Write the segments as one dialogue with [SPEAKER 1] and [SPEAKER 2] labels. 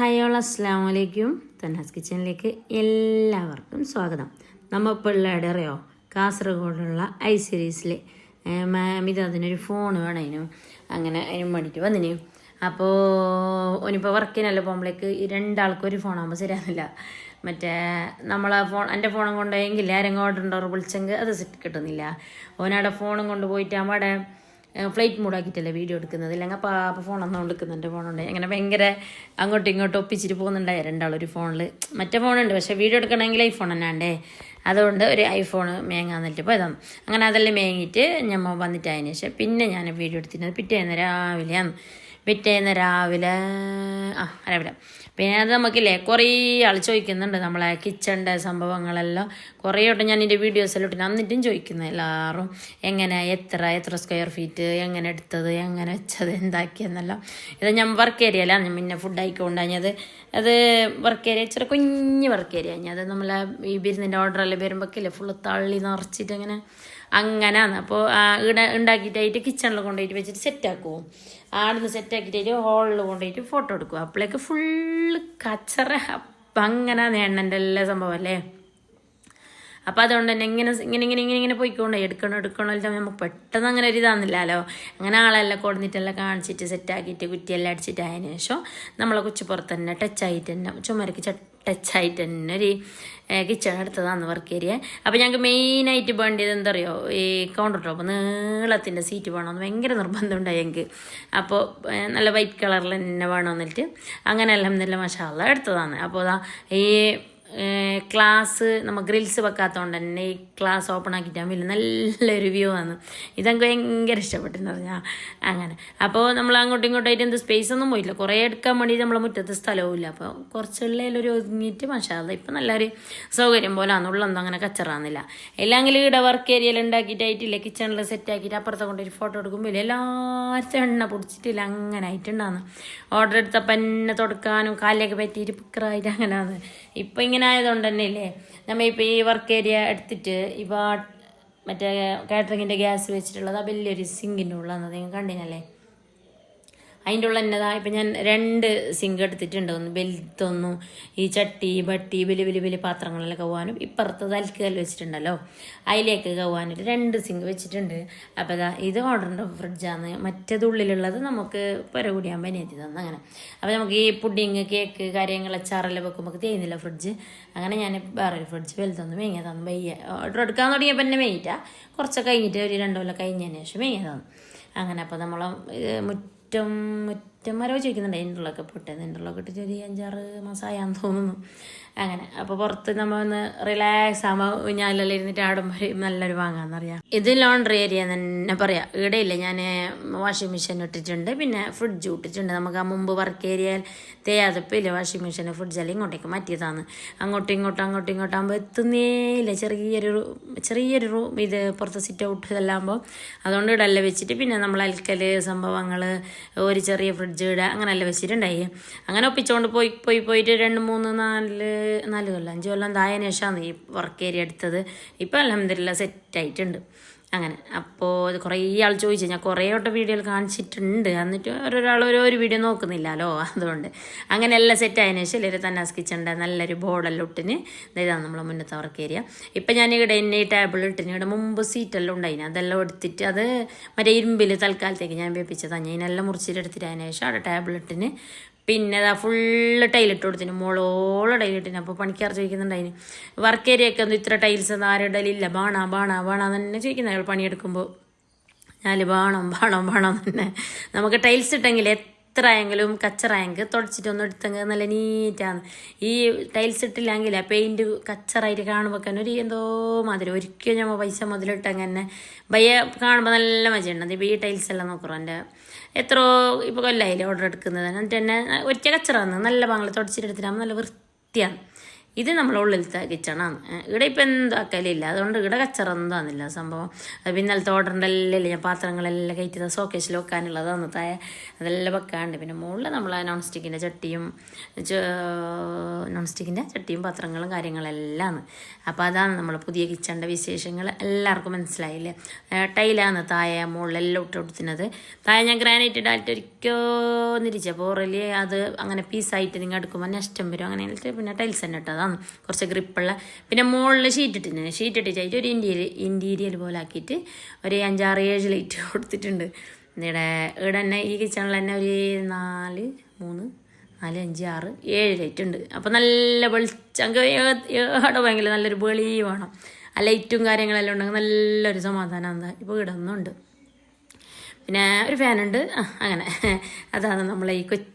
[SPEAKER 1] Hi all അസ്സാം വലൈക്കും തന്നാസ് കിച്ചണിലേക്ക് എല്ലാവർക്കും സ്വാഗതം. നമ്മൾ പിള്ളേരുടെ അറിയോ? കാസർഗോഡുള്ള ഐ സീരീസിലെ മാം അതിനൊരു ഫോൺ വേണേനു. അങ്ങനെ അതിന് വേണ്ടിയിട്ട് വന്നിന്. അപ്പോൾ ഒനിപ്പോൾ വർക്കിനല്ല പോകുമ്പോഴേക്ക് രണ്ടാൾക്കും ഒരു ഫോണാകുമ്പോൾ ശരിയാകുന്നില്ല മറ്റേ നമ്മളെ ഫോൺ എന്റെ ഫോണും കൊണ്ടുപോയെങ്കിൽ ആരെങ്കിലും ഓർഡർ ഉണ്ടോ വിളിച്ചെങ്കിൽ അത് കിട്ടുന്നില്ല. ഓനവിടെ ഫോണും കൊണ്ടുപോയിട്ട് അവിടെ ഫ്ലൈറ്റ് മൂടാക്കിയിട്ടല്ലേ വീഡിയോ എടുക്കുന്നത്? ഇല്ലെങ്കിൽ അപ്പോൾ അപ്പോൾ ഫോണൊന്നും എടുക്കുന്നുണ്ട് ഫോണുണ്ട് അങ്ങനെ ഭയങ്കര അങ്ങോട്ടും ഇങ്ങോട്ടും ഒപ്പിച്ചിട്ട് പോകുന്നുണ്ടായി രണ്ടാളൊരു ഫോണിൽ മറ്റേ ഫോണുണ്ട് പക്ഷേ വീഡിയോ എടുക്കണമെങ്കിൽ ഐഫോൺ തന്നെ ഉണ്ടേ അതുകൊണ്ട് ഒരു ഐഫോൺ മേങ്ങാന്നിട്ട് പോയതാണ് അങ്ങനെ അതെല്ലാം മേങ്ങിയിട്ട് ഞമ്മ വന്നിട്ട് അതിന് ശേഷം പിന്നെ ഞാൻ വീഡിയോ എടുത്തിരുന്നത് പിറ്റേന്ന് രാവിലെയാണ്. പിറ്റേന്ന് രാവിലെ ആ രാവിലെ. പിന്നെ അത് നമുക്കില്ലേ കുറേ ആൾ ചോദിക്കുന്നുണ്ട് നമ്മളെ കിച്ചണിന്റെ സംഭവങ്ങളെല്ലാം. കുറേ വട്ടം ഞാൻ എന്റെ വീഡിയോസെല്ലാം ഇട്ടിന്. എന്നിട്ടും ചോദിക്കുന്നു എല്ലാവരും എങ്ങനെ എത്ര എത്ര സ്ക്വയർ ഫീറ്റ് എങ്ങനെ എടുത്തത് എങ്ങനെ വെച്ചത് എന്താക്കിയെന്നെല്ലാം. ഇത് ഞാൻ വർക്ക് ഏരിയയിലാണ് ഞാൻ പിന്നെ ഫുഡ് ആയിക്കൊണ്ടാഞ്ഞത് അത് വർക്ക് ഏരിയ ഇച്ചിരി കുഞ്ഞ് വർക്ക് ഏരിയ ഞാൻ. അത് നമ്മളെ ഈ ബിരുന്നിന്റെ ഓർഡറെല്ലാം വരുമ്പോഴേക്കില്ലേ ഫുള്ള് തള്ളി നിറച്ചിട്ട് അങ്ങനെ അങ്ങനെയാണ് അപ്പോൾ ഇവിടെ ഉണ്ടാക്കിയിട്ടായിട്ട് കിച്ചണിൽ കൊണ്ടുപോയിട്ട് വെച്ചിട്ട് സെറ്റാക്കുമോ ആടുന്ന് സെറ്റാക്കിയിട്ടായിട്ട് ഹോളിൽ കൊണ്ടുപോയിട്ട് ഫോട്ടോ എടുക്കും അപ്പോഴേക്ക് ഫുള്ള് കച്ചറ. അപ്പം അങ്ങനെ എണ്ണന്റെ എല്ലാ സംഭവം അല്ലേ? അപ്പോൾ അതുകൊണ്ട് തന്നെ ഇങ്ങനെ ഇങ്ങനെ ഇങ്ങനെ ഇങ്ങനെ ഇങ്ങനെ പോയിക്കൊണ്ട് എടുക്കണം എടുക്കണം എല്ലാം നമുക്ക് പെട്ടെന്ന് അങ്ങനെ ഒരു ഇതാകുന്നില്ലല്ലോ അങ്ങനെ ആളെല്ലാം കൊടുത്തിട്ടെല്ലാം കാണിച്ചിട്ട് സെറ്റാക്കിയിട്ട് കുറ്റിയെല്ലാം അടിച്ചിട്ട് അതിന് ശേഷം നമ്മളെ കുച്ചിപ്പുറത്ത് തന്നെ ടച്ചായിട്ട് തന്നെ ചുമരക്ക് ടച്ചായിട്ട് തന്നെ ഒരു കിച്ചൺ എടുത്തതാണ് വർക്ക് ഏരിയ അപ്പോൾ ഞങ്ങൾക്ക് മെയിനായിട്ട് വേണ്ടിയത് എന്താ പറയുക ഈ കൗണ്ടർ ടോപ്പ് നീളത്തിന്റെ സീറ്റ് വേണമെന്ന് ഭയങ്കര നിർബന്ധമുണ്ടായി ഞങ്ങൾക്ക് അപ്പോൾ നല്ല വൈറ്റ് കളറിൽ തന്നെ വേണമെന്നിട്ട് അങ്ങനെ എല്ലാം നല്ല മഷാല എടുത്തതാണ് അപ്പോൾ ഈ ക്ലാസ് നമ്മൾ ഗ്രിൽസ് വെക്കാത്തതുകൊണ്ട് തന്നെ ഈ ക്ലാസ് ഓപ്പൺ ആക്കിയിട്ടാൽ വലിയ നല്ലൊരു വ്യൂ ആണ് ഇതെനിക്ക് ഭയങ്കര ഇഷ്ടപ്പെട്ടെന്ന് പറഞ്ഞാൽ അങ്ങനെ. അപ്പോൾ നമ്മൾ അങ്ങോട്ടും ഇങ്ങോട്ടായിട്ട് എന്ത് സ്പേസ് ഒന്നും പോയില്ല കുറേ എടുക്കാൻ വേണ്ടി നമ്മളെ മുറ്റത്ത് സ്ഥലവും ഇല്ല. അപ്പോൾ കുറച്ചുള്ളതിലൊരു ഒതുങ്ങിയിട്ട് മഷാല ഇപ്പം നല്ലൊരു സൗകര്യം പോലെ ആണെന്നുള്ളതൊന്നും അങ്ങനെ കച്ചറാന്നില്ല എല്ലാമെങ്കിലും ഇവിടെ വർക്ക് ഏരിയയിൽ ഉണ്ടാക്കിയിട്ടായിട്ടില്ല. കിച്ചണിൽ സെറ്റ് ആക്കിയിട്ട് അപ്പുറത്തെ കൊണ്ടൊരു ഫോട്ടോ എടുക്കുമ്പോൾ എല്ലാവരും എണ്ണ പൊടിച്ചിട്ടില്ല അങ്ങനെ ആയിട്ടുണ്ടാകുന്നു ഓർഡർ എടുത്തപ്പോൾ എന്നെ തുടക്കാനും കാലിലേക്ക് പറ്റിയിട്ട് പിക്കറായിട്ട് അങ്ങനെയാണ് ഇപ്പം ഇങ്ങനെ ആയതുകൊണ്ട് തന്നെ ഇല്ലേ നമ്മൾ ഇപ്പോൾ ഈ വർക്ക് ഏരിയ എടുത്തിട്ട് ഇപ്പോൾ മറ്റേ കാറ്ററിങ്ങിന്റെ ഗ്യാസ് വെച്ചിട്ടുള്ളത് ആ വലിയൊരു സിങ്കിന്റെ ഉള്ളതെന്ന് നിങ്ങൾ കണ്ടിനല്ലേ? അതിന്റെ ഉള്ള എന്നതാ ഇപ്പം ഞാൻ രണ്ട് സിങ്ക് എടുത്തിട്ടുണ്ട്. ഒന്ന് വലുത്തൊന്നും ഈ ചട്ടി ബട്ടി വലിയ വലിയ വലിയ പാത്രങ്ങളിലൊക്കെ കവാനും ഇപ്പുറത്ത് തൽക്കൽ വെച്ചിട്ടുണ്ടല്ലോ. അതിലേക്ക് കവാനായിട്ട് രണ്ട് സിങ്ക് വെച്ചിട്ടുണ്ട്. അപ്പോൾ ഇതാ ഇത് ഓർഡറിന്റെ ഫ്രിഡ്ജാണ് മറ്റേതുള്ളിലുള്ളത് നമുക്ക് പുരകൂടിയാൻ പനിയെത്തി തന്നെ അങ്ങനെ. അപ്പോൾ നമുക്ക് ഈ പുഡിങ് കേക്ക് കാര്യങ്ങൾ അച്ചാറെല്ലാം വെക്കുമ്പോൾ തേയുന്നില്ല ഫ്രിഡ്ജ്? അങ്ങനെ ഞാൻ വേറൊരു ഫ്രിഡ്ജ് വലുതൊന്ന് തന്നു. വയ്യ. ഓർഡർ എടുക്കാൻ തുടങ്ങിയപ്പോൾ തന്നെ മേങ്ങിയിട്ടാ കുറച്ചൊക്കെ കഴിഞ്ഞിട്ട് ഒരു രണ്ടു കൊല്ലം കഴിഞ്ഞതിന് ശേഷം മേങ്ങിയതാണ് അങ്ങനെ അപ്പോൾ നമ്മൾ മുറ്റം മുറ്റം മരവ് ചോദിക്കുന്നുണ്ട് ഇന്റർലോക്ക് പൊട്ടത് ഇന്റർലോക്ക് ഇട്ട് ചെറിയ അഞ്ചാറ് മാസമായാന്ന് തോന്നുന്നു. അങ്ങനെ അപ്പോൾ പുറത്ത് നമ്മൾ ഒന്ന് റിലാക്സ് ആകുമ്പോൾ ഞാനെല്ലാം ഇരുന്നിട്ട് ആടുമ്പോൾ നല്ലൊരു വാങ്ങാമെന്നറിയാം ഇത് ലോണ്ടറി ഏരിയ തന്നെ പറയാം. ഇവിടെ ഇല്ല ഞാൻ വാഷിംഗ് മെഷീൻ ഇട്ടിട്ടുണ്ട് പിന്നെ ഫ്രിഡ്ജ് ഇട്ടിട്ടുണ്ട് നമുക്ക് ആ മുമ്പ് വർക്ക് ഏരിയയിൽ തേയാതപ്പില്ല വാഷിംഗ് മെഷീൻ ഫ്രിഡ്ജെല്ലാം ഇങ്ങോട്ടേക്ക് മാറ്റിയതാണ്. അങ്ങോട്ടും ഇങ്ങോട്ടും അങ്ങോട്ടും ഇങ്ങോട്ടും ആകുമ്പോൾ എത്തുന്നേ ഇല്ല ചെറിയൊരു ചെറിയൊരു റൂം ഇത് പുറത്ത് സിറ്റ് ഔട്ട് ഇതെല്ലാം ആകുമ്പോൾ അതുകൊണ്ട് ഇടല്ല വെച്ചിട്ട് പിന്നെ നമ്മൾ അൽക്കൽ സംഭവങ്ങൾ ഒരു ചെറിയ ഫ്രിഡ്ജ് ഇടുക അങ്ങനെയല്ല വെച്ചിട്ടുണ്ടായി. അങ്ങനെ ഒപ്പിച്ചുകൊണ്ട് പോയി പോയി പോയിട്ട് രണ്ട് മൂന്ന് നാല് നാല് കൊല്ലം അഞ്ച് കൊല്ലം തായതിനു ശേഷമാണ് ഈ വർക്ക് ഏരിയ എടുത്തത്. ഇപ്പം അലഹമില്ല സെറ്റായിട്ടുണ്ട് അങ്ങനെ. അപ്പോൾ ഇത് കുറേ ആൾ ചോദിച്ചു. ഞാൻ കുറേ വട്ടം വീഡിയോയിൽ കാണിച്ചിട്ടുണ്ട്. എന്നിട്ട് ഓരോരാൾ ഓരോ വീഡിയോ നോക്കുന്നില്ലല്ലോ. അതുകൊണ്ട് അങ്ങനെ എല്ലാം സെറ്റ് ആയതിനു ശേഷം എല്ലാവരും തന്നെ അസ്കിച്ചുണ്ട് നല്ലൊരു ബോർഡെല്ലാം ഇട്ടിന് ഇതാണ് നമ്മളെ മുന്നത്തെ വർക്ക് ഏരിയ ഇപ്പം ഞാൻ ഇവിടെ എന്നെ ടേബിൾ ഇട്ടിന്. ഇവിടെ മുമ്പ് സീറ്റെല്ലാം ഉണ്ടായിന്. അതെല്ലാം എടുത്തിട്ട് അത് മറ്റേ ഇരുമ്പിൽ തൽക്കാലത്തേക്ക് ഞാൻ വേപ്പിച്ചതാണ് ഞാൻ മുറിച്ചിട്ട് എടുത്തിട്ട് അതിന് ശേഷം അവിടെ ടേബിൾ ഇട്ടിന്. പിന്നെ അതാ ഫുള്ള് ടൈലിട്ട് കൊടുത്തിന്. മോളോളം ടൈലിട്ടിന് അപ്പോൾ പണിക്കാർ ചോദിക്കുന്നുണ്ടായിന് വർക്ക് ഏരിയ ഒക്കെ ഒന്നും ഇത്ര ടൈൽസ് ഒന്നും ആരും ഇല്ല ബാണാ ബാണാ ബാണാ തന്നെ ചോദിക്കുന്നത് അയാൾ പണിയെടുക്കുമ്പോൾ ഞാൻ ബാണം ബാണം ബാണം തന്നെ. നമുക്ക് ടൈൽസ് ഇട്ടെങ്കിൽ എത്ര ആയെങ്കിലും കച്ചറായെങ്കിൽ തുടച്ചിട്ടൊന്നും എടുത്തെങ്കിൽ നല്ല നീറ്റാണ് ഈ ടൈൽസ് ഇട്ടില്ലെങ്കിൽ ആ പെയിന്റ് കച്ചറായിട്ട് കാണുമ്പോൾ തന്നെ ഒരു എന്തോ മാതിരി. ഒരിക്കലും ഞമ്മ പൈസ മുതലിട്ടെങ്കിൽ തന്നെ ഭയ കാണുമ്പോൾ നല്ല മജയുണ്ട് അതിപ്പോൾ ഈ ടൈൽസ് എല്ലാം നോക്കുറോ എന്റെ എത്രയോ ഇപ്പോൾ കൊല്ലായില്ലേ ഓർഡർ എടുക്കുന്നത്. എന്നിട്ട് തന്നെ ഒറ്റ കച്ചറാണ് നല്ല പാങ്ങൾ തുടച്ചിട്ടെടുത്തിട്ടാകുമ്പോൾ നല്ല വൃത്തിയാണ്. ഇത് നമ്മളെ ഉള്ളിലത്തെ കിച്ചണാണ് ഇവിടെ ഇപ്പം എന്താക്കലില്ല അതുകൊണ്ട് ഇവിടെ കച്ചറൊന്നും തന്നില്ല സംഭവം. അത് ഇന്നലത്തെ ഓർഡറിന്റെ എല്ലാം ഞാൻ പാത്രങ്ങളെല്ലാം കയറ്റി സോക്കേസിൽ വെക്കാനുള്ളതാണ് തായ അതെല്ലാം വെക്കാണ്ട്. പിന്നെ മുകളിൽ നമ്മൾ നോൺ സ്റ്റിക്കിന്റെ ചട്ടിയും നോൺ സ്റ്റിക്കിന്റെ ചട്ടിയും പാത്രങ്ങളും കാര്യങ്ങളെല്ലാം. അപ്പോൾ അതാണ് നമ്മൾ പുതിയ കിച്ചണിന്റെ വിശേഷങ്ങൾ. എല്ലാവർക്കും മനസ്സിലായില്ലേ? ടൈലാണ് തായ മുകളിലെല്ലാം ഇട്ട് കൊടുത്തിരുന്നത്. തായ ഞാൻ ഗ്രാനൈറ്റ് ഇടായിട്ട് ഒരിക്കോ നിരിച്ചപ്പോൾ ഓറലി അത് അങ്ങനെ പീസായിട്ട് നിങ്ങൾ എടുക്കുമ്പോൾ നഷ്ടം വരും. അങ്ങനെ പിന്നെ ടൈൽസ് തന്നെ ഇട്ടതാണ് കുറച്ച് ഗ്രിപ്പുള്ള പിന്നെ മുകളിൽ ഷീറ്റ് ഇട്ടിട്ടുണ്ട് ഷീറ്റ് ഇട്ടിട്ടായിട്ട് ഒരു ഇന്റീരിയർ ഇന്റീരിയൽ പോലെ ആക്കിയിട്ട് ഒരു അഞ്ചാറ് ഏഴ് ലൈറ്റ് കൊടുത്തിട്ടുണ്ട്. ഇവിടെ ഇവിടെ തന്നെ ഈ കിച്ചണിൽ തന്നെ ഒരു നാല് മൂന്ന് നാല് അഞ്ച് ആറ് ഏഴ് ലൈറ്റ് ഉണ്ട്. അപ്പോൾ നല്ല വെളിച്ചം ഏടെ ഭയങ്കര നല്ലൊരു വെളി വേണം. ആ ലൈറ്റും കാര്യങ്ങളെല്ലാം ഉണ്ടെങ്കിൽ നല്ലൊരു സമാധാനം എന്താ ഇപ്പോൾ ഇടുന്നുണ്ട് പിന്നെ ഒരു ഫാനുണ്ട് അങ്ങനെ. അതാണ് നമ്മളെ ഈ കൊച്ചു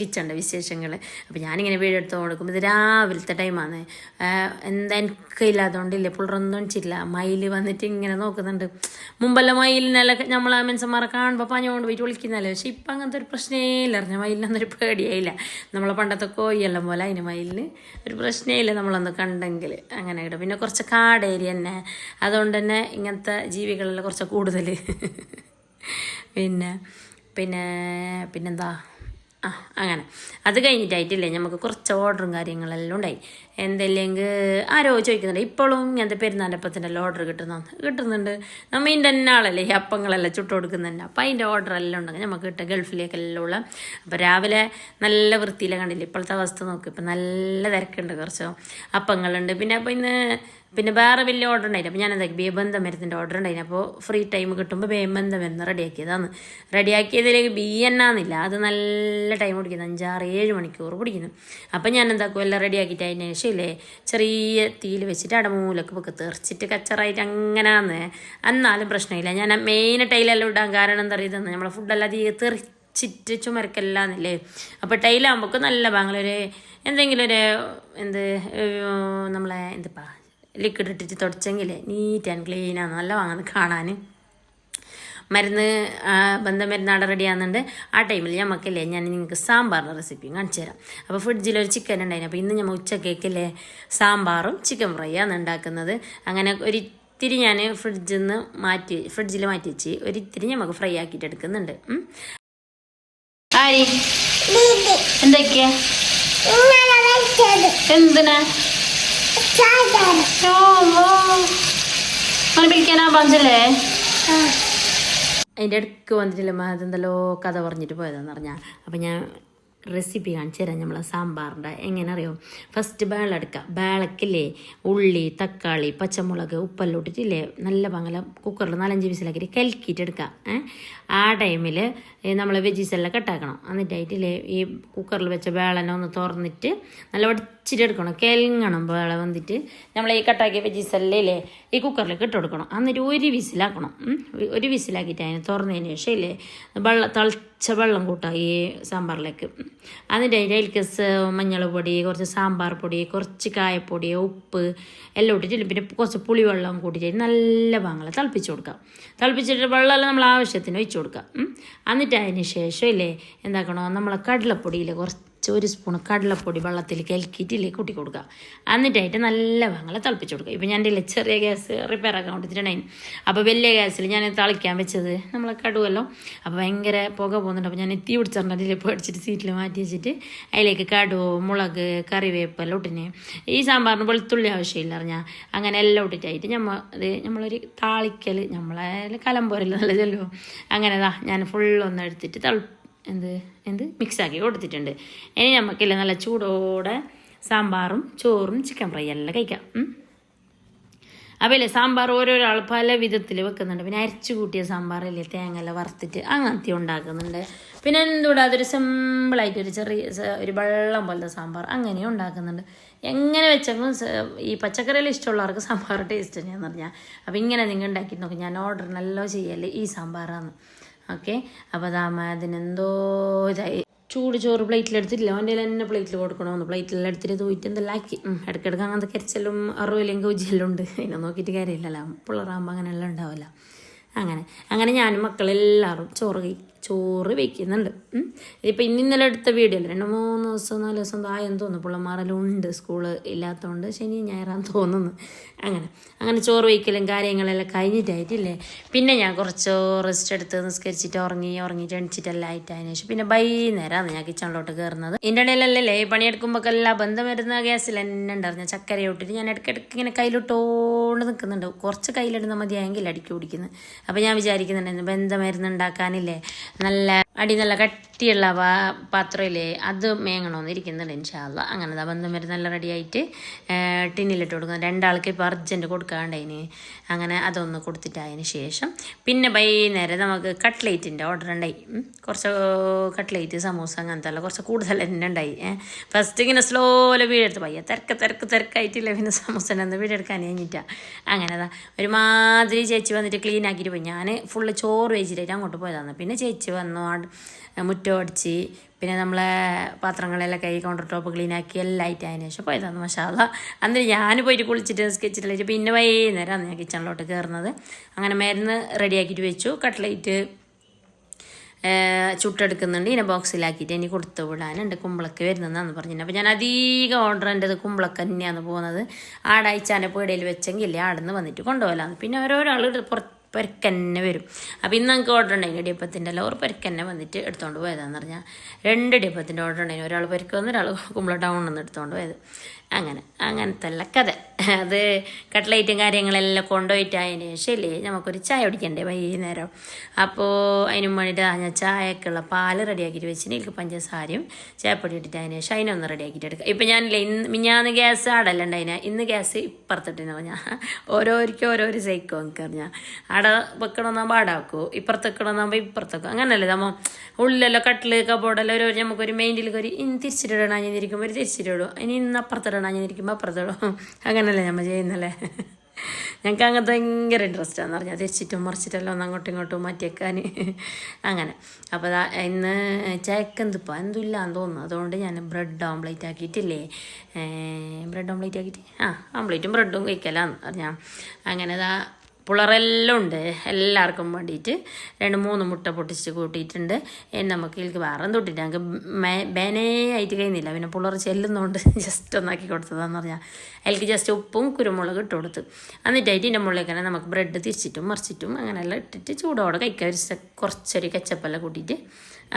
[SPEAKER 1] കിച്ചണിന്റെ വിശേഷങ്ങൾ അപ്പോൾ ഞാനിങ്ങനെ വീഡിയോ കൊടുക്കുമ്പോൾ ഇത് രാവിലത്തെ ടൈമാണ്. എന്താ എനിക്ക് ഇല്ലാത്തതുകൊണ്ടില്ല പുള്ളറൊന്നും വെച്ചില്ല മയിൽ വന്നിട്ട് ഇങ്ങനെ നോക്കുന്നുണ്ട്. മുമ്പെല്ലാം മയിലിനെല്ലാം നമ്മളെ മനുഷ്യന്മാരെ കാണുമ്പോൾ പഞ്ഞുകൊണ്ട് പോയിട്ട് വിളിക്കുന്നല്ലേ? പക്ഷെ ഇപ്പം അങ്ങനത്തെ ഒരു പ്രശ്നമേ ഇല്ല. അറിഞ്ഞ? മയിലിനൊന്നൊരു പേടിയായില്ല. നമ്മളെ പണ്ടത്തെ കോയിയെല്ലാം പോലെ അതിന് മയിലിന് ഒരു പ്രശ്നമേ ഇല്ല നമ്മളൊന്ന് കണ്ടെങ്കിൽ അങ്ങനെ കിട്ടും. പിന്നെ കുറച്ച് കാട് ഏരിയ തന്നെ. അതുകൊണ്ട് തന്നെ ഇങ്ങനത്തെ ജീവികളെല്ലാം കുറച്ച് കൂടുതൽ പിന്നെ പിന്നെ പിന്നെന്താ? ആ അങ്ങനെ. അത് കഴിഞ്ഞിട്ടായിട്ടില്ലേ നമുക്ക് കുറച്ച് ഓർഡറും കാര്യങ്ങളെല്ലാം ഉണ്ടായി. എന്തല്ലെങ്കിൽ ആരോ ചോദിക്കുന്നുണ്ട് ഇപ്പോഴും ഇങ്ങനത്തെ പെരുന്നാലപ്പത്തിന്റെ എല്ലാം ഓർഡർ കിട്ടുന്നു കിട്ടുന്നുണ്ട്. നമ്മൾ ഇതിന്റെ തന്നെ ആളല്ലേ ഈ അപ്പങ്ങളെല്ലാം ചുട്ട് കൊടുക്കുന്നുണ്ട്. അപ്പം അതിന്റെ ഓർഡർ എല്ലാം ഉണ്ടെങ്കിൽ നമുക്ക് കിട്ടും ഗൾഫിലേക്കെല്ലാം ഉള്ള. അപ്പോൾ രാവിലെ നല്ല വൃത്തിയിലെ കണ്ടില്ല ഇപ്പോഴത്തെ അവസ്ഥ നോക്ക്. ഇപ്പം നല്ല തിരക്കുണ്ട് കുറച്ച് അപ്പങ്ങളുണ്ട്. പിന്നെ അപ്പോൾ ഇന്ന് പിന്നെ വേറെ വലിയ ഓർഡർ ഉണ്ടായില്ല. അപ്പോൾ ഞാൻ എന്താക്കി ബേബന്ധം മരുന്നിന്റെ ഓർഡർ ഉണ്ടായിന്. അപ്പോൾ ഫ്രീ ടൈം കിട്ടുമ്പോൾ ബേബന്ധം മരുന്ന് റെഡിയാക്കിയതാണ്. റെഡിയാക്കിയതിലേക്ക് ബി എന്നാന്നില്ല അത് നല്ല ടൈം പിടിക്കുന്നു അഞ്ചാറ് ഏഴ് മണിക്കൂർ പിടിക്കുന്നു അപ്പം ഞാൻ എന്താക്കും എല്ലാം റെഡിയാക്കിയിട്ട് അതിന് ശേഷം ഇല്ലേ ചെറിയ തീയിൽ വെച്ചിട്ട് അടമൂലൊക്കെ വെക്ക് തെറിച്ചിട്ട് കച്ചറായിട്ട് അങ്ങനെയാന്ന് എന്നാലും പ്രശ്നമില്ല. ഞാൻ മെയിൻ ടൈലെല്ലാം ഇടാൻ കാരണം എന്താ പറയുക നമ്മളെ ഫുഡെല്ലാം അധികം തെറി ചിറ്റ് ചുമരക്കെല്ലാന്നില്ലേ അപ്പോൾ ടൈലാകുമ്പോൾ നല്ല ബാംഗ്ലൂർ എന്തെങ്കിലും ഒരു എന്ത് നമ്മളെ എന്തിപ്പാ? ലിക്വിഡ് ഇട്ടിട്ട് തുടച്ചെങ്കിൽ നീറ്റ് ആൻഡ് ക്ലീനാണ് നല്ല വാങ്ങുന്നത് കാണാൻ മരുന്ന് ബന്ധം ബന്ധമരുന്ന് അവിടെ റെഡി ആകുന്നുണ്ട് ആ ടൈമിൽ ഞമ്മക്കല്ലേ ഞാൻ നിങ്ങൾക്ക് സാമ്പാറിന്റെ റെസിപ്പിയും കാണിച്ചു തരാം. അപ്പോൾ ഫ്രിഡ്ജിൽ ഒരു ചിക്കൻ ഉണ്ടായിരുന്നു അപ്പോൾ ഇന്ന് ഞമ്മ ഉച്ചക്കേക്കല്ലേ സാമ്പാറും ചിക്കൻ ഫ്രൈ ആണ് ഉണ്ടാക്കുന്നത്. അങ്ങനെ ഒരു ഇത്തിരി ഞാൻ ഫ്രിഡ്ജിൽ നിന്ന് മാറ്റി ഫ്രിഡ്ജിൽ മാറ്റി വെച്ച് ഒരിത്തിരി ഞമ്മക്ക് നമുക്ക് ഫ്രൈ ആക്കിയിട്ട് എടുക്കുന്നുണ്ട്. ആരി? എന്തൊക്കെയാ എന്തിനാ? വിളിക്കാനാ പഞ്ചല്ലേ അതിന്റെ ഇടയ്ക്ക് വന്നിട്ടില്ല അതെന്തല്ലോ കഥ പറഞ്ഞിട്ട് പോയതെന്ന് പറഞ്ഞാൽ അപ്പം ഞാൻ റെസിപ്പി കാണിച്ചു തരാം നമ്മളെ സാമ്പാറിന്റെ എങ്ങനെ അറിയോ ഫസ്റ്റ് ബേള എടുക്കുക ബേളക്കില്ലേ? ഉള്ളി തക്കാളി പച്ചമുളക് ഉപ്പെല്ലാം ഇട്ടിട്ടില്ലേ? നല്ല പങ്കല കുക്കറിൽ നാലഞ്ച് വിസിലാക്കിയിട്ട് കലക്കിയിട്ട് എടുക്കുക ആ ടൈമിൽ നമ്മൾ വെജീസ് എല്ലാം കട്ടാക്കണം എന്നിട്ടായിട്ടില്ലേ ഈ കുക്കറിൽ വെച്ച വേളനെ ഒന്ന് തുറന്നിട്ട് നല്ല വടിച്ചിട്ട് എടുക്കണം. കെലങ്ങണം വേള വന്നിട്ട് നമ്മൾ ഈ കട്ടാക്കിയ വെജീസ് എല്ലാം ഇല്ലേ ഈ കുക്കറിലേക്ക് ഇട്ട് കൊടുക്കണം. എന്നിട്ട് ഒരു വിസിലാക്കണം. ഒരു വിസിലാക്കിയിട്ട് അതിനെ തുറന്നതിന് ശേഷം ഇല്ലേ വെള്ളം തിളച്ച വെള്ളം കൂട്ടുക ഈ സാമ്പാറിലേക്ക്. എന്നിട്ട് അതിന്റെ അതിലേക്ക് മഞ്ഞൾ പൊടി കുറച്ച് സാമ്പാർ പൊടി കുറച്ച് കായപ്പൊടി ഉപ്പ് എല്ലാം ഇട്ടിട്ട് പിന്നെ കുറച്ച് പുളിവെള്ളം കൂട്ടിയിട്ട് നല്ല പാങ്ങളെ തിളപ്പിച്ച് കൊടുക്കാം. തിളപ്പിച്ചിട്ട് വെള്ളമെല്ലാം നമ്മൾ ആവശ്യത്തിന് ഒഴിച്ച് കൊടുക്കാം. എന്നിട്ട് അതിന് ശേഷം ഇല്ലേ എന്താക്കണോ? നമ്മളെ കടലപ്പൊടിയിൽ കുറച്ച് ഒരു സ്പൂൺ കടലപ്പൊടി വെള്ളത്തിൽ കലക്കിയിട്ടില്ലേ കൂട്ടി കൊടുക്കുക. എന്നിട്ടായിട്ട് നല്ല വാങ്ങല തിളപ്പിച്ച് കൊടുക്കുക. ഇപ്പം ഞാൻ എന്റെ ചെറിയ ഗ്യാസ് റിപ്പയർ ആക്കാൻ കൊടുത്തിട്ടുണ്ടായിരുന്നു അപ്പോൾ വലിയ ഗ്യാസിൽ ഞാൻ തളിക്കാൻ വെച്ചത് നമ്മളെ കടുവല്ലോ. അപ്പോൾ ഭയങ്കര പുക പോകുന്നുണ്ട്. അപ്പോൾ ഞാൻ തീ പിടിച്ചിട്ടുണ്ടെങ്കിൽ പേടിച്ചിട്ട് സീറ്റിൽ മാറ്റി വെച്ചിട്ട് അതിലേക്ക് കടുവ് മുളക് കറിവേപ്പ് എല്ലാം ഇട്ടിന്. ഈ സാമ്പാറിന് വെളുത്തുള്ളി ആവശ്യമില്ല അറിഞ്ഞാൽ അങ്ങനെ എല്ലാം ഇട്ടിട്ടായിട്ട് നമ്മൾ അത് നമ്മളൊരു താളിക്കൽ നമ്മളെ കലമ്പോരല്ല നല്ല ചെല്ലുമോ അങ്ങനെ ഞാൻ ഫുള്ളൊന്ന് എടുത്തിട്ട് തള എന്ത്? എന്ത്? മിക്സാക്കി കൊടുത്തിട്ടുണ്ട്. ഇനി നമുക്കില്ല നല്ല ചൂടോടെ സാമ്പാറും ചോറും ചിക്കൻ ഫ്രൈ എല്ലാം കഴിക്കാം. അപ്പോൾ ഇല്ലേ സാമ്പാർ ഓരോരാൾ പല വിധത്തിൽ വെക്കുന്നുണ്ട്. പിന്നെ അരച്ചു കൂട്ടിയ സാമ്പാറില്ലേ തേങ്ങ എല്ലാം വറുത്തിട്ട് അങ്ങനത്തെ ഉണ്ടാക്കുന്നുണ്ട്. പിന്നെ എന്തുകൂടെ അതൊരു സിമ്പിളായിട്ട് ഒരു ചെറിയ ഒരു വെള്ളം പോലത്തെ സാമ്പാർ അങ്ങനെയും ഉണ്ടാക്കുന്നുണ്ട്. എങ്ങനെ വെച്ചെങ്കിലും സ- ഈ പച്ചക്കറിയിൽ ഇഷ്ടമുള്ളവർക്ക് സാമ്പാർ ടേസ്റ്റ് തന്നെയാണെന്ന് പറഞ്ഞാൽ അപ്പോൾ ഇങ്ങനെ നിങ്ങൾ ഉണ്ടാക്കി നോക്കി ഞാൻ ഓർഡർ നല്ലോ ചെയ്യല്ലേ ഈ സാമ്പാറാണ് ഓക്കെ? അപ്പോൾ അതാമ എന്തോ ഇതായി. ചൂട് ചോറ് പ്ലേറ്റിലെടുത്തിട്ടില്ല. അവന്റെ തന്നെ പ്ലേറ്റിൽ കൊടുക്കണമെന്ന്. പ്ലേറ്റിലെല്ലാം എടുത്തിട്ട് തൂയിട്ട് എന്തെല്ലാം ആക്കി. ഇടയ്ക്കിടയ്ക്ക് അങ്ങനത്തെ കരിച്ചലും അറുപതിലും ഗൗജിയെല്ലാം ഉണ്ട്. അതിനെ നോക്കിയിട്ട് കാര്യമില്ലല്ലോ. പിള്ളേറാകുമ്പോൾ അങ്ങനെയെല്ലാം ഉണ്ടാവില്ല അങ്ങനെ. അങ്ങനെ ഞാനും മക്കളെല്ലാവരും ചോറ് കഴി ചോറ് വെക്കുന്നുണ്ട്. ഇതിപ്പോൾ ഇന്ന് ഇന്നലെ എടുത്ത വീഡിയോ അല്ല? രണ്ട് മൂന്ന് ദിവസം നാല് ദിവസം തായെന്ന് തോന്നുന്നു. പിള്ളമാരെല്ലാം ഉണ്ട് സ്കൂൾ ഇല്ലാത്തതുകൊണ്ട് ശനി ഞായറാന്ന് തോന്നുന്നു. അങ്ങനെ. അങ്ങനെ ചോറ് വയ്ക്കലും കാര്യങ്ങളെല്ലാം കഴിഞ്ഞിട്ടായിട്ടില്ലേ? പിന്നെ ഞാൻ കുറച്ച് റെസ്റ്റ് എടുത്ത് നിസ്കരിച്ചിട്ട് ഉറങ്ങി ഉറങ്ങി എണിച്ചിട്ടെല്ലാം ആയിട്ട് അതിന് ശേഷം പിന്നെ വൈകുന്നേരമാണ് ഞാൻ കിച്ചണിലോട്ട് കയറുന്നത് ഇതിന്റെ ഇടയിലല്ലേ പണിയെടുക്കുമ്പോൾ എല്ലാം ബന്ധം വരുന്ന ഗ്യാസിൽ എന്നെ ഉണ്ടായിരുന്നു ചക്കര ഇട്ടിട്ട് ഞാൻ ഇടയ്ക്കിടയ്ക്ക് ഇങ്ങനെ കയ്യിലിട്ടോണ്ട് നിൽക്കുന്നുണ്ട് കുറച്ച് കയ്യിലിടുന്ന മതിയായെങ്കിൽ അടിക്കി പിടിക്കുന്നു. അപ്പോൾ ഞാൻ വിചാരിക്കുന്നുണ്ടായിരുന്നു ബന്ധം ഉണ്ടാക്കാനില്ലേ? നല്ല അടി നല്ല കട്ടിയുള്ള പാത്രമില്ലേ അത് മേങ്ങണമെന്ന് ഇരിക്കുന്നുണ്ട് ഇൻഷാല്ല അങ്ങനെ ദാ ബന്ധം വരെ നല്ല റെഡിയായിട്ട് ടിന്നിലിട്ട് കൊടുക്കുന്നത് രണ്ടാൾക്ക് ഇപ്പോൾ അർജന്റ് കൊടുക്കാണ്ടതിന് അങ്ങനെ അതൊന്ന് കൊടുത്തിട്ടായതിന് ശേഷം പിന്നെ വൈകുന്നേരം നമുക്ക് കട്ട്ലേറ്റിന്റെ ഓർഡർ ഉണ്ടായി. കുറച്ച് കട്ട്ലേറ്റ് സമൂസ അങ്ങനത്തെ അല്ല കുറച്ച് കൂടുതൽ തന്നെ ഉണ്ടായി. ഫസ്റ്റ് ഇങ്ങനെ സ്ലോല വീടെടുത്ത് പയ്യ തിരക്ക് തിരക്ക് തിരക്കായിട്ടില്ല പിന്നെ സമൂസന്റെ ഒന്ന് വീടെടുക്കാൻ കഴിഞ്ഞിട്ടാ. അങ്ങനെ ദാ ഒരുമാതിരി ചേച്ചി വന്നിട്ട് ക്ലീൻ ആക്കിയിട്ട് പോയി. ഞാൻ ഫുള്ള് ചോറ് വെച്ചിട്ടായിട്ട് അങ്ങോട്ട് പോയതാണ് പിന്നെ ചേച്ചി വന്നു ആട് മുറ്റം അടിച്ച് പിന്നെ നമ്മളെ പാത്രങ്ങളെല്ലാം കൈ കൗണ്ടർ ടോപ്പ് ക്ലീൻ ആക്കി എല്ലാം ആയിട്ട് അതിന് ശേഷം പോയതാണ് മഷാല അന്ന് ഞാൻ പോയിട്ട് കുളിച്ചിട്ട് സ്കെച്ചിട്ടില്ല പിന്നെ വൈകുന്നേരമാണ് ഞാൻ കിച്ചണിലോട്ട് കയറുന്നത് അങ്ങനെ മരുന്ന് റെഡിയാക്കിയിട്ട് വെച്ചു. കട്ട്ലേറ്റ് ചുട്ടെടുക്കുന്നുണ്ട്. ഇതിനെ ബോക്സിലാക്കിയിട്ട് ഇനി കൊടുത്തു വിടാനുണ്ട്. കുമ്പളക്ക് വരുന്നതെന്ന് പറഞ്ഞു അപ്പോൾ ഞാൻ അധികം ഓർഡർ എന്റെത് കുമ്പളക്ക് തന്നെയാണ് പോകുന്നത്. ആടാഴ്ചാന്റെ പേടയിൽ വെച്ചെങ്കിൽ ആടെന്ന് വന്നിട്ട് കൊണ്ടുപോകലാന്ന്. പിന്നെ ഓരോരാൾ പുറത്ത് പെരക്കന്നെ വരും. അപ്പോൾ ഇന്ന് നമുക്ക് ഓർഡർ ഉണ്ടായിരുന്നു ഇടിയപ്പത്തിന്റെ എല്ലാം ഒരു പെരക്കന്നെ വന്നിട്ട് എടുത്തുകൊണ്ട് പോയതാന്ന് പറഞ്ഞാൽ രണ്ട് ഇടിയപ്പത്തിന്റെ ഓർഡർ ഉണ്ടായിരുന്നു ഒരാൾ പെരക്ക് വന്ന് ഒരാൾ കുമ്പള ടൗണിൽ നിന്ന് എടുത്തുകൊണ്ട് പോയത്. അങ്ങനെ അങ്ങനത്തെ അല്ല കഥ. അത് കട്ട്ലൈറ്റും കാര്യങ്ങളെല്ലാം കൊണ്ടുപോയിട്ട് അതിന് ശേഷമല്ലേ നമുക്കൊരു ചായ കുടിക്കണ്ടേ വൈകുന്നേരം. അപ്പോൾ അതിന് വേണ്ടിയിട്ട് ഞാൻ ചായക്കുള്ള പാൽ റെഡിയാക്കിയിട്ട് വെച്ചിട്ട് എനിക്ക് പഞ്ചസാരയും ചായപ്പൊടി ഇട്ടിട്ട് അതിന് ശേഷം അതിനൊന്ന് റെഡിയാക്കിയിട്ട് എടുക്കാം. ഇപ്പം ഞാനില്ലേ ഇന്ന് മിഞ്ഞാന്ന് ഗ്യാസ് ആടല്ല ഉണ്ടായിന ഇന്ന് ഗ്യാസ് ഇപ്പുറത്തിട്ടെന്ന് പറഞ്ഞാൽ ഓരോരിക്കും ഓരോരോ സൈക്കോ എനിക്ക് ആടെ വെക്കണമെന്നാകുമ്പോൾ ആടെ വെക്കൂ ഇപ്പുറത്ത് വെക്കണമെന്നാകുമ്പോൾ ഇപ്പുറത്ത് വെക്കും അങ്ങനല്ലേ നമ്മൾ ഉള്ളിലെല്ലാം കട്ടിൽ കബോർഡെല്ലാം ഒരു നമുക്കൊരു മെയിന്റിൽ ഒരു ഇനി തിരിച്ചിട്ടിടണം ഞാൻ ഇരിക്കുമ്പോൾ ഒരു തിരിച്ചിട്ടിടും ഇനി ഇന്ന് അപ്പുറത്തിടണം ഞാൻ ഇരിക്കുമ്പോൾ അപ്പുറത്തിടും അങ്ങനല്ലേ നമ്മൾ ചെയ്യുന്നല്ലേ? ഞങ്ങൾക്ക് അങ്ങനത്തെ ഭയങ്കര ഇൻട്രസ്റ്റാന്ന് പറഞ്ഞാൽ തിരിച്ചിട്ടും മറിച്ചിട്ടെല്ലാം ഒന്ന് അങ്ങോട്ടും ഇങ്ങോട്ടും മാറ്റിയേക്കാൻ അങ്ങനെ. അപ്പോൾ ഇന്ന് ചായക്കെന്തിപ്പോൾ എന്തില്ലാന്ന് തോന്നുന്നു. അതുകൊണ്ട് ഞാൻ ബ്രെഡ് ഓംലേറ്റ് ആക്കിയിട്ടില്ലേ? ബ്രെഡ് ഓംലേറ്റ് ആക്കിയിട്ട്? ആ ഓംലേറ്റും ബ്രെഡും കഴിക്കലാന്ന് പറഞ്ഞാൽ അങ്ങനെ പുളറെല്ലാം ഉണ്ട്. എല്ലാവർക്കും വേണ്ടിയിട്ട് രണ്ട് മൂന്ന് മുട്ട പൊട്ടിച്ച് കൂട്ടിയിട്ടുണ്ട്. നമുക്ക് ഇതിലേക്ക് വേറെ തൊട്ടിട്ട് ഞങ്ങൾക്ക് ബേനേ ആയിട്ട് കഴിയുന്നില്ല. പിന്നെ പുളർ ചെല്ലുന്നതുകൊണ്ട് ജസ്റ്റ് ഒന്നാക്കി കൊടുത്തതാന്ന് പറഞ്ഞാൽ അതിലേക്ക് ജസ്റ്റ് ഉപ്പും കുരുമുളക് ഇട്ട് കൊടുത്ത്. എന്നിട്ടായിട്ട് ഇതിന്റെ തന്നെ നമുക്ക് ബ്രെഡ് തിരിച്ചിട്ടും മറിച്ചിട്ടും അങ്ങനെയെല്ലാം ഇട്ടിട്ട് ചൂടോടെ കഴിക്കാം. ഒരു കുറച്ചൊരു കച്ചപ്പെല്ലാം കൂട്ടിയിട്ട്.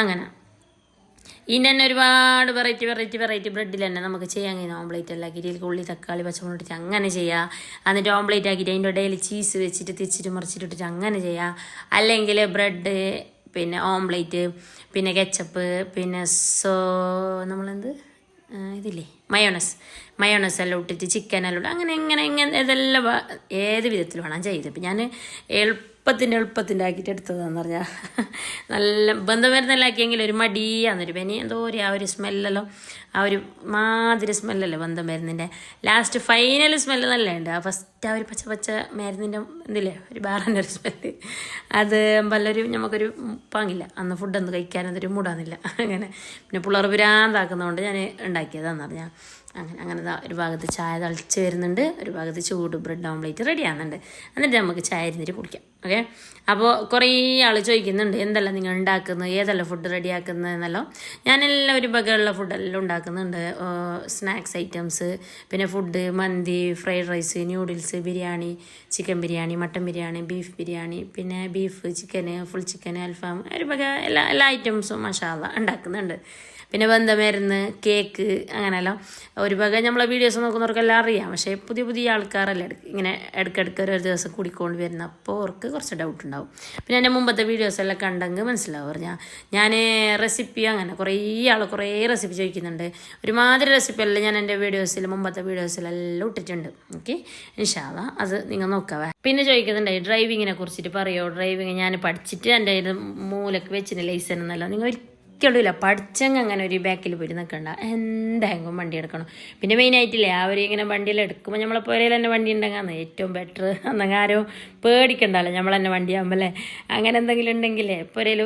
[SPEAKER 1] അങ്ങനെ. ഇതിന്റെ തന്നെ ഒരുപാട് വെറൈറ്റി വെറൈറ്റി വെറൈറ്റി ബ്രെഡിൽ തന്നെ നമുക്ക് ചെയ്യാൻ കഴിയുന്ന ഓംപ്ലേറ്റ് അല്ല. ഇതിലേക്ക് ഉള്ളി തക്കാളി പച്ചമുളക് അങ്ങനെ ചെയ്യാം. എന്നിട്ട് ഓംപ്ലേറ്റ് ആക്കിയിട്ട് അതിന്റെ ഇടയിൽ ചീസ് വെച്ചിട്ട് തിരിച്ചിട്ട് മറിച്ചിട്ടിട്ട് അങ്ങനെ ചെയ്യാം. അല്ലെങ്കിൽ ബ്രെഡ് പിന്നെ ഓംപ്ലേറ്റ് പിന്നെ കെച്ചപ്പ് പിന്നെ സോ നമ്മളെന്ത്? ഇതില്ലേ? മയോണസ് മയോണസ് എല്ലാം ഇട്ടിട്ട് ചിക്കൻ എല്ലാം ഇട്ട് അങ്ങനെ എങ്ങനെ എങ്ങനെ ഇതെല്ലാം ഏത് വിധത്തിൽ വേണം ചെയ്ത്. ഇപ്പം ഞാൻ എളുപ്പത്തിന്റെ എളുപ്പത്തിന്റെ ആക്കിയിട്ട് എടുത്തതാന്ന് പറഞ്ഞാൽ നല്ല ബന്ധം ആക്കിയെങ്കിൽ ഒരു മടിയാന്നൊരു പനി. എന്തോ ഒരു ആ ഒരു സ്മെല്ലെല്ലാം. ആ ഒരു മാതിരി സ്മെല്ലല്ലേ ബന്ധം മരുന്നിന്റെ ലാസ്റ്റ് ഫൈനൽ സ്മെല്ല് നല്ല ഉണ്ട് ആ ഫസ്റ്റ് ആ ഒരു പച്ച പച്ച മരുന്നിന്റെ ഇതില്ലേ ഒരു വേറെ ഒരു സ്മെല്ല് അത് വല്ലൊരു നമുക്കൊരു പാങ്ങില്ല. അന്ന് ഫുഡൊന്നും ഒരു മൂടാന്നില്ല അങ്ങനെ പിന്നെ പിള്ളേർ പുരാന്താക്കുന്നതുകൊണ്ട് ഞാൻ ഉണ്ടാക്കിയതാന്ന് പറഞ്ഞാൽ അങ്ങനെ അങ്ങനെ ഒരു ഭാഗത്ത് ചായ തളിച്ച് വരുന്നുണ്ട് ഒരു ഭാഗത്ത് ചൂട് ബ്രെഡ് ഓംലേറ്റ് റെഡി ആകുന്നുണ്ട് എന്നിട്ട് നമുക്ക് ചായ ഇരുന്നിട്ട് കുടിക്കാം ഓക്കെ അപ്പോൾ കുറേ ആൾ ചോദിക്കുന്നുണ്ട് എന്തല്ല നിങ്ങൾ ഉണ്ടാക്കുന്നത്? ഏതല്ല ഫുഡ് റെഡിയാക്കുന്നത് എന്നല്ലോ. ഞാനെല്ലാം ഒരു വകയുള്ള ഫുഡെല്ലാം ഉണ്ടാക്കുന്നുണ്ട്. സ്നാക്സ് ഐറ്റംസ് പിന്നെ food mandi fried rice noodles biryani chicken biryani mutton biryani beef biryani പിന്നെ ബീഫ് ചിക്കന് ഫുൾ ചിക്കൻ അൽഫാം ഒരു വക എല്ലാ എല്ലാ ഐറ്റംസും മഷാല ഉണ്ടാക്കുന്നുണ്ട്. പിന്നെ ബന്ധമരുന്ന് കേക്ക് അങ്ങനെയെല്ലാം. ഒരു വക നമ്മളെ വീഡിയോസ് നോക്കുന്നവർക്കെല്ലാം അറിയാം. പക്ഷേ പുതിയ പുതിയ ആൾക്കാരല്ലേ ഇങ്ങനെ ഇടയ്ക്കിടയ്ക്ക് ഒരു ദിവസം കൂടിക്കൊണ്ട് വരുന്ന അപ്പോൾ അവർക്ക് കുറച്ച് ഡൗട്ട് ഉണ്ടാവും. പിന്നെ എന്റെ മുമ്പത്തെ വീഡിയോസ് എല്ലാം കണ്ടെങ്കിൽ മനസ്സിലാവും. പറഞ്ഞാൽ ഞാൻ റെസിപ്പി അങ്ങനെ കുറേ ആൾ കുറേ റെസിപ്പി ചോദിക്കുന്നുണ്ട്. ഒരുമാതിരി റെസിപ്പി എല്ലാം ഞാൻ എന്റെ വീഡിയോസിൽ മുമ്പത്തെ വീഡിയോസിലെല്ലാം ഇട്ടിട്ടുണ്ട്. ഓക്കെ ഇൻഷാല്ല അത് നിങ്ങൾ നോക്കാവേ പിന്നെ ചോദിക്കുന്നുണ്ട് ഡ്രൈവിങ്ങിനെ കുറിച്ചിട്ട് പറയുമോ ഡ്രൈവിങ് ഞാൻ പഠിച്ചിട്ട് എന്റെ മൂലക്ക് വെച്ചിന് ലൈസൻ എന്നല്ല. നിങ്ങൾ ഒരിക്കലുമില്ല. പഠിച്ചങ്ങ് അങ്ങനെ ഒരു ബാക്കിൽ പോയി നിൽക്കണ്ട എന്തായെങ്കിലും വണ്ടി എടുക്കണം. പിന്നെ മെയിനായിട്ടില്ലേ ആ ഒരു ഇങ്ങനെ വണ്ടിയിൽ എടുക്കുമ്പോൾ നമ്മളെ പുരയിൽ തന്നെ വണ്ടി ഉണ്ടെങ്കിൽ ഏറ്റവും ബെറ്റർ എന്നെങ്കിൽ ആരും പേടിക്കണ്ടല്ലോ. നമ്മൾ തന്നെ വണ്ടി ആകുമ്പോൾ അല്ലേ? അങ്ങനെ എന്തെങ്കിലും ഉണ്ടെങ്കിലേ പുരയിൽ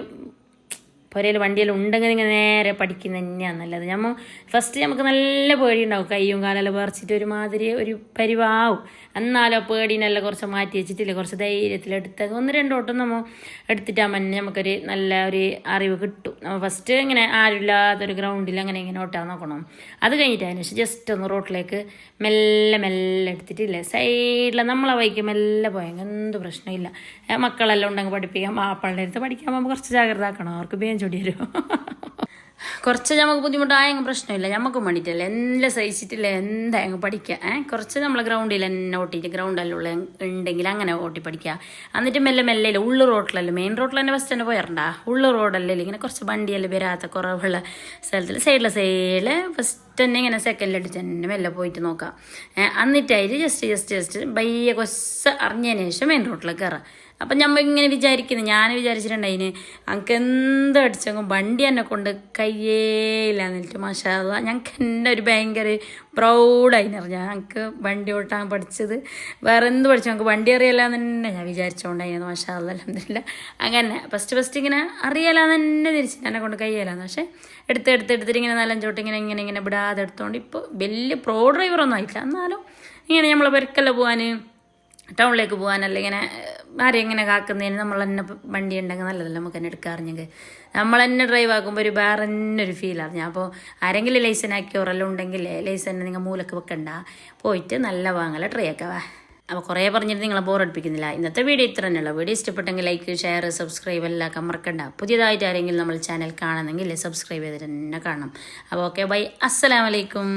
[SPEAKER 1] പുരയിൽ വണ്ടിയിൽ ഉണ്ടെങ്കിൽ ഇങ്ങനെ നേരെ പഠിക്കുന്ന തന്നെയാണ് നല്ലത്. നമ്മൾ ഫസ്റ്റ് നമുക്ക് നല്ല പേടിയുണ്ടാവും. കയ്യും കാലെല്ലാം പറിച്ചിട്ട് ഒരുമാതിരി ഒരു പരിവാവും. എന്നാലോ പേടിനെല്ലാം കുറച്ച് മാറ്റി വെച്ചിട്ടില്ല? കുറച്ച് ധൈര്യത്തിൽ എടുത്ത് ഒന്ന് രണ്ടോട്ടം നമ്മൾ എടുത്തിട്ടാൽ തന്നെ നമുക്കൊരു നല്ല ഒരു അറിവ് കിട്ടും. നമ്മൾ ഫസ്റ്റ് ഇങ്ങനെ ആരുമില്ലാത്തൊരു ഗ്രൗണ്ടിൽ അങ്ങനെ ഇങ്ങനെ ഓട്ടാൻ നോക്കണം. അത് കഴിഞ്ഞിട്ട് അതിന് ശേഷം ജസ്റ്റ് ഒന്ന് റോട്ടിലേക്ക് മെല്ലെ മെല്ലെ എടുത്തിട്ടില്ലേ? സൈഡിൽ നമ്മളെ വൈക്ക് മെല്ലെ പോയെങ്കിൽ എന്ത് പ്രശ്നമില്ല മക്കളെല്ലാം ഉണ്ടെങ്കിൽ പഠിപ്പിക്കാം. അടുത്ത് പഠിക്കാൻ പോകുമ്പോൾ കുറച്ച് ജാഗ്രത ആക്കണം അവർക്ക് ബേം ചൊടി വരും. കുറച്ച് നമുക്ക് ബുദ്ധിമുട്ടായെങ്കിൽ പ്രശ്നമില്ല. നമുക്ക് വേണ്ടിയിട്ടല്ലേ. എല്ലാം സഹിച്ചിട്ടില്ല? എന്താ അങ്ങ് പഠിക്കുക ഏഹ് കുറച്ച് നമ്മൾ ഗ്രൗണ്ടിൽ തന്നെ ഓട്ടിയിട്ട് ഗ്രൗണ്ടെല്ലാം ഉള്ള ഉണ്ടെങ്കിൽ അങ്ങനെ ഓട്ടി പഠിക്കുക എന്നിട്ട് മെല്ലെ മെല്ലെ ഇല്ല? ഉള്ളു റോട്ടിലല്ലേ? മെയിൻ റോട്ടിൽ തന്നെ ബസ് തന്നെ പോയിരണ്ടാ ഉള്ളു റോഡല്ലേ ഇങ്ങനെ കുറച്ച് വണ്ടിയെല്ലാം വരാത്ത കുറവുള്ള സ്ഥലത്തിൽ സൈഡിലെ സൈഡിൽ ഫസ്റ്റ് തന്നെ ഇങ്ങനെ സെക്കൻഡിൽ അടിച്ച് തന്നെ മെല്ലെ പോയിട്ട് നോക്കാം. എന്നിട്ടായി ജസ്റ്റ് ജസ്റ്റ് ജസ്റ്റ് ബയ്യ കൊസ് അറിഞ്ഞതിന് ശേഷം മെയിൻ റോട്ടിലേക്ക് കയറാം അപ്പം നമ്മൾ ഇങ്ങനെ വിചാരിക്കുന്നു. ഞാൻ വിചാരിച്ചിട്ടുണ്ടായിന് അങ്ങക്ക് എന്ത് അടിച്ചെങ്കിലും വണ്ടി എന്നെ കൊണ്ട് കയ്യേയില്ല എന്നിട്ട് മാഷാല്ല ഞങ്ങൾക്ക് എന്റെ ഒരു ഭയങ്കര പ്രൗഡായി അറിഞ്ഞാൽ ഞങ്ങൾക്ക് വണ്ടി ഓട്ടാൻ പഠിച്ചത് വേറെ എന്ത് പഠിച്ചു? ഞങ്ങൾക്ക് വണ്ടി അറിയില്ലാന്ന് തന്നെ ഞാൻ വിചാരിച്ചുകൊണ്ടായിരുന്നു മാഷാല്ല അല്ലാതില്ല അങ്ങനെ ഫസ്റ്റ് ഫസ്റ്റ് ഇങ്ങനെ അറിയാലാന്ന് തന്നെ തിരിച്ച് എന്നെ കൊണ്ട് കയ്യേലാന്ന് പക്ഷേ എടുത്ത് എടുത്ത് എടുത്തിട്ട് ഇങ്ങനെ നാലഞ്ചോട്ട് ഇങ്ങനെ ഇങ്ങനെ ഇങ്ങനെ വിടാതെ എടുത്തോണ്ട് ഇപ്പോൾ വലിയ പ്രോ ഡ്രൈവറൊന്നും ആയിട്ടില്ല. എന്നാലും ഇങ്ങനെ നമ്മൾ പെരക്കല്ല പോകാൻ ടൗണിലേക്ക് പോകാനല്ല ഇങ്ങനെ ആരെയും ഇങ്ങനെ കാക്കുന്നതിന് നമ്മൾ തന്നെ വണ്ടി ഉണ്ടെങ്കിൽ നല്ലതല്ല നമുക്ക് തന്നെ എടുക്കാറിഞ്ഞെങ്കിൽ. നമ്മൾ തന്നെ ഡ്രൈവ് ആക്കുമ്പോൾ ഒരു വേറെ തന്നെ ഒരു ഫീൽ ഞാൻ അപ്പോൾ ആരെങ്കിലും ലൈസൻ ആക്കിയോറെല്ലാം ഉണ്ടെങ്കിൽ ലൈസൻ നിങ്ങൾ മൂലക്ക് വെക്കണ്ട. പോയിട്ട് നല്ല വാങ്ങല ട്രൈ ഒക്കെ വാ. അപ്പോൾ കുറേ പറഞ്ഞിട്ട് നിങ്ങളെ ബോറടിപ്പിക്കുന്നില്ല ഇന്നത്തെ വീഡിയോ ഇത്ര തന്നെയുള്ളൂ വീഡിയോ ഇഷ്ടപ്പെട്ടെങ്കിൽ ലൈക്ക് ഷെയർ സബ്സ്ക്രൈബ് എല്ലാം മറക്കണ്ട. പുതിയതായിട്ട് ആരെങ്കിലും നമ്മൾ ചാനൽ കാണണമെങ്കിൽ സബ്സ്ക്രൈബ് ചെയ്തിട്ട് തന്നെ കാണണം. അപ്പോൾ ഓക്കെ ബൈ അസ്സലാമലൈക്കും